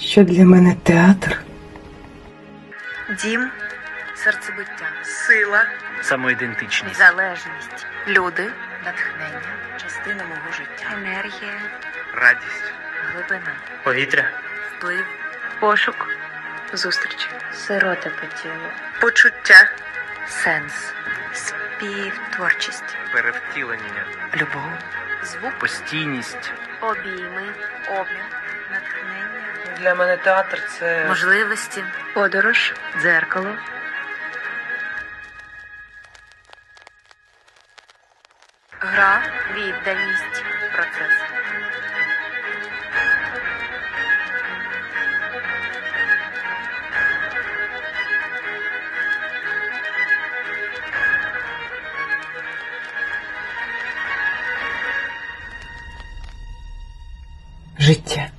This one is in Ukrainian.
що для мене театр Дім, серцебиття, Сила. Самоідентичність. залежність, люди, натхнення, частина мого життя, енергія, Радість. глибина, Повітря. вплив, пошук, зустріч, сирота по тілу, Почуття. сенс, співтворчість, Перевтілення. любов, звук, Постійність. обійми, обмін, натхнення, для мене театр це можливості, подорож, дзеркало. Гра, відданість, процес. життя.